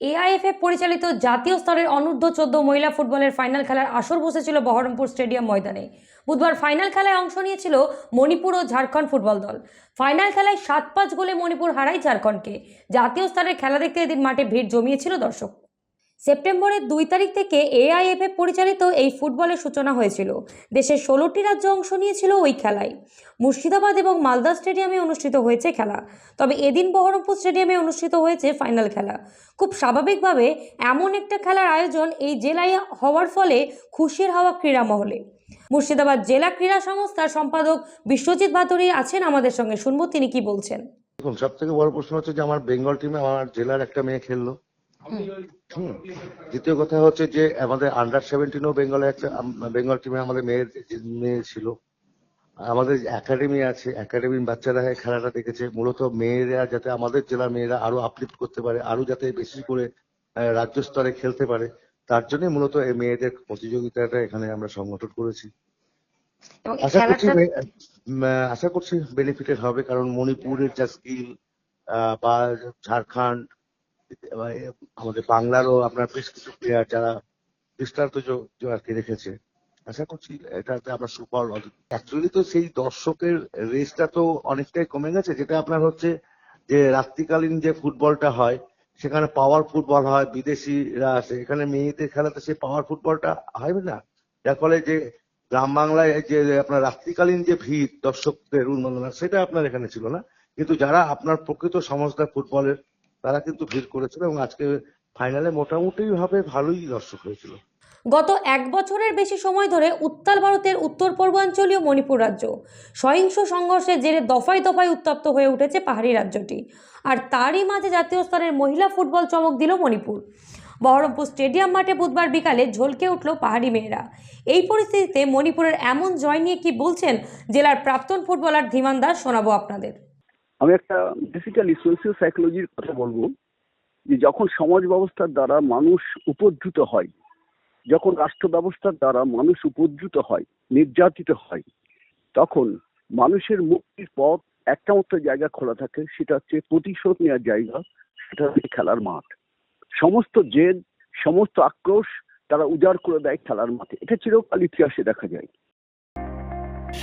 AIFF পরিচালিত জাতীয় স্তরের অনূর্ধ্ব চোদ্দ মহিলা ফুটবলের ফাইনাল খেলার আসর বসেছিল বহরমপুর স্টেডিয়াম ময়দানে। বুধবার ফাইনাল খেলায় অংশ নিয়েছিল মণিপুর ও ঝাড়খণ্ড ফুটবল দল। ফাইনাল খেলায় সাত পাঁচ গোলে মণিপুর হারায় ঝাড়খণ্ডকে। জাতীয় স্তরের খেলা দেখতে এদিন মাঠে ভিড় জমিয়েছিল দর্শক। সেপ্টেম্বরের দুই তারিখ থেকে এআইএফএফ পরিচালিত এই ফুটবলের সূচনা হয়েছিল। দেশের ষোলোটি রাজ্য অংশ নিয়েছিল ওই খেলায়। মুর্শিদাবাদ এবং মালদা স্টেডিয়ামে অনুষ্ঠিত হয়েছে খেলা। তবে এদিন বহরমপুর স্টেডিয়ামে অনুষ্ঠিত হয়েছে ফাইনাল খেলা। খুব স্বাভাবিকভাবে এমন একটা খেলার আয়োজন এই জেলায় হওয়ার ফলে খুশির হওয়া ক্রীড়া মহলে। মুর্শিদাবাদ জেলা ক্রীড়া সংস্থার সম্পাদক বিশ্বজিৎ বাদুরী আছেন আমাদের সঙ্গে। শুনব তিনি কি বলছেন। দেখুন সব থেকে বড় প্রশ্ন হচ্ছে যে আমার বেঙ্গল টিমে আমার জেলার একটা মেয়ে খেললো। দ্বিতীয় কথা হচ্ছে যে আমাদের আন্ডার সেভেন্টিনও বেঙ্গলে একটা বেঙ্গল টিমে আমাদের মেয়ের মেয়ে ছিল। আমাদের একাডেমি আছে একাডেমির বাচ্চারা খেলাটা দেখেছে। মূলত মেয়েরা যাতে আমাদের জেলার মেয়েরা আরও আপলিফ্ট করতে পারে আরও যাতে বেশি করে রাজ্য স্তরে খেলতে পারে তার জন্য মূলত এই মেয়েদের প্রতিযোগিতাটা এখানে আমরা সংগঠন করেছি। আশা করছি আশা করছি বেনিফিটেড হবে কারণ মণিপুরের যা স্কিল বা ঝাড়খণ্ড আমাদের বাংলারও আপনার বেশ কিছু প্লেয়ার যারা দৃষ্টান্ত আর কি রেখেছে। আশা করছি এটাতে আমরা সুফল অ্যাকচুয়ালি তো সেই দর্শকের রেসটা তো অনেকটাই কমে গেছে, যেটা আপনার হচ্ছে যে রাত্রিকালীন যে ফুটবলটা হয়, সেখানে পাওয়ার ফুটবল হয়, বিদেশিরা আসে, এখানে মেয়েদের খেলাতে সেই পাওয়ার ফুটবলটা হয় না। যার ফলে যে গ্রাম বাংলায় যে আপনার রাত্রিকালীন যে ভিড় দর্শকদের উন্মাদনা, সেটা আপনার এখানে ছিল না। কিন্তু যারা আপনার প্রকৃত সমজদার ফুটবলের তারা কিন্তু ভিড় করেছিল এবং আজকে ফাইনালে মোটামুটি ভাবে ভালোই দর্শক হয়েছিল। গত এক বছরের বেশি সময় ধরে উত্তাল ভারতের উত্তর পূর্বাঞ্চলীয় মণিপুর রাজ্য। সহিংস সংঘর্ষের জেরে দফায় দফায় উত্তপ্ত হয়ে উঠেছে পাহাড়ি রাজ্যটি। আর তারই মাঝে জাতীয় স্তরের মহিলা ফুটবল চমক দিল মণিপুর। বহরমপুর স্টেডিয়াম মাঠে বুধবার বিকালে ঝলকে উঠল পাহাড়ি মেয়েরা। এই পরিস্থিতিতে মণিপুরের এমন জয় নিয়ে কি বলছেন জেলার প্রাক্তন ফুটবলার ধীমান দাস শোনাবো আপনাদের। আমি একটা বেসিক্যালি সোশিয়াল সাইকোলজির কথা বলব, যে যখন সমাজ ব্যবস্থার দ্বারা মানুষ উপদ্রুত হয়, যখন রাষ্ট্র ব্যবস্থার দ্বারা মানুষ উপদ্রুত হয়, নির্যাতিত হয়, তখন মানুষের মুক্তির পথ একটা মাত্র জায়গা খোলা থাকে, সেটা হচ্ছে প্রতিশোধ নেওয়ার জায়গা, সেটা হচ্ছে খেলার মাঠ। সমস্ত জেদ, সমস্ত আক্রোশ তারা উজাড় করে দেয় খেলার মাঠে। এটা চিরকাল ইতিহাসে দেখা যায়।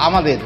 আমাদের